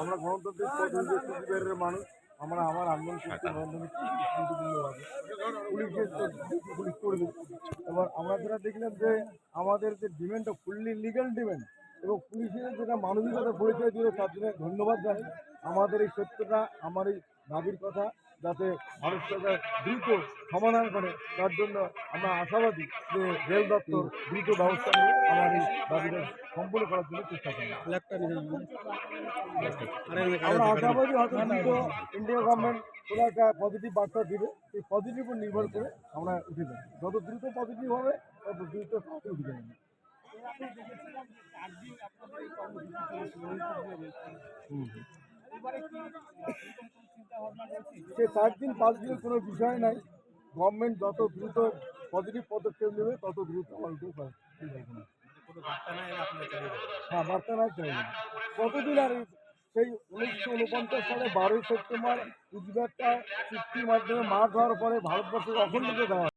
আমরা গণতান্ত্রিক মানুষ আমরা আমার আন্দোলন করতে পুলিশ করে দিচ্ছে। এবার আমরা যেটা দেখলাম যে আমাদের যে ডিমান্ডটা ফুললি লিগ্যাল ডিমান্ড এবং পুলিশের যেটা মানবিকতা পরিচয় দিল তার জন্য ধন্যবাদ জানাই। আমাদের এই সত্যটা আমার এই দাবির কথা যাতে ভারত সরকার দ্রুত সমাধান করে, তার জন্য আমরা আশাবাদী যে রেল দপ্তর দ্রুত ব্যবস্থা নিয়ে আমার এই দাবিটা সম্পূর্ণ করার জন্য চেষ্টা করবে। আমরা আশাবাদী হয়তো দ্রুত ইন্ডিয়া গভর্নমেন্ট কোনো একটা পজিটিভ বার্তা দিবে, সেই পজিটিভ উপর নির্ভর করে আমরা উঠে যাব। যত দ্রুত পজিটিভ হবে, তত দ্রুত উঠে যাবে। সে চার দিন, পাঁচ দিনের কোনো বিষয় নাই গভর্নমেন্ট যত দ্রুত পজিটিভ পদক্ষেপ নেবে, তত দ্রুত উঠে হ্যাঁ বার্তা নাই চাই। কতদিন আর সেই উনিশশো উনপঞ্চাশ সালে বারোই সেপ্টেম্বর, উজবেকটা চুক্তির মাধ্যমে মার ধরার পরে ভারতবর্ষের অখণ্ডকে দেওয়া।